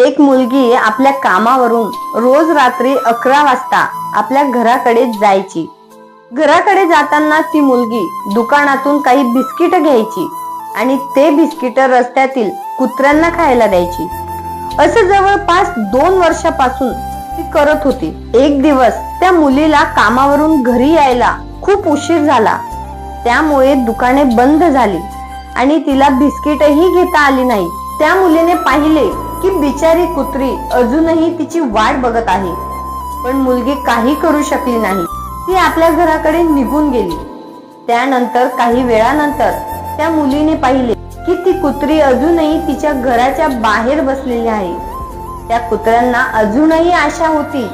एक मुलगी आपल्या कामावरून रोज रात्री अकरा वाजता आपल्या घराकडे जायची. घराकडे जाताना ती मुलगी दुकानातून काही बिस्किट घ्यायची आणि ते बिस्किट रस्त्यातील कुत्र्यांना खायला द्यायची. असं जवळपास दोन वर्षापासून ती करत होती. एक दिवस त्या मुलीला कामावरून घरी यायला खूप उशीर झाला. त्यामुळे दुकाने बंद झाली आणि तिला बिस्किटही घेता आली नाही. त्या मुलीने पाहिले की बिचारी कुत्री अजूनही तिची वाट बघत आहे. पण मुलगी काही करू शकली नाही. ती आपल्या घराकडे निघून गेली. त्यानंतर काही वेळानंतर त्या मुलीने पाहिले की ती कुत्री अजूनही तिच्या घराच्या बाहेर बसलेली आहे. त्या कुत्र्यांना अजूनही आशा होती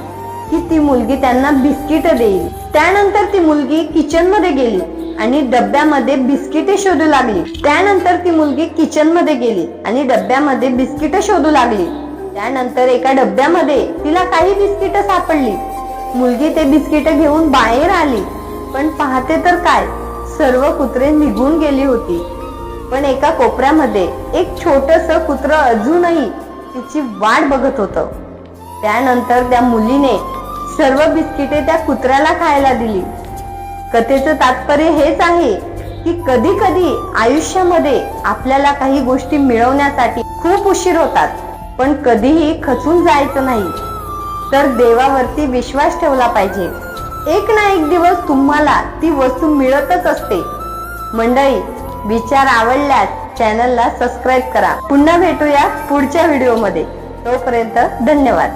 की ती मुलगी त्यांना बिस्किट देईल. त्यानंतर ती मुलगी किचनमध्ये गेली आणि डब्यामध्ये बिस्किटे शोधू लागली. त्यानंतर ती मुलगी किचनमध्ये गेली आणि डब्यामध्ये बिस्किट शोधू लागली. त्यानंतर एका डब्यामध्ये तिला काही बिस्किट सापडली. मुलगी ते बिस्किट घेऊन बाहेर आली. पण पाहते तर काय? सर्व कुत्रे निघून गेली होती. पण एका कोपऱ्यामध्ये एक छोटस कुत्र अजूनही तिची वाट बघत होत. त्यानंतर त्या मुलीने सर्व बिस्किटे त्या कुत्र्याला खायला दिली. कथेचं तात्पर्य हेच आहे की कधी कधी आयुष्यामध्ये आपल्याला काही गोष्टी मिळवण्यासाठी खूप उशीर होतात पण कधीही खचून जायचं नाही. तर देवावरती विश्वास ठेवला पाहिजे. एक ना एक दिवस तुम्हाला ती वस्तू मिळतच असते. मंडळी विचार आवडल्यास चॅनलला सबस्क्राईब करा. पुन्हा भेटूया पुढच्या व्हिडिओमध्ये. तोपर्यंत धन्यवाद.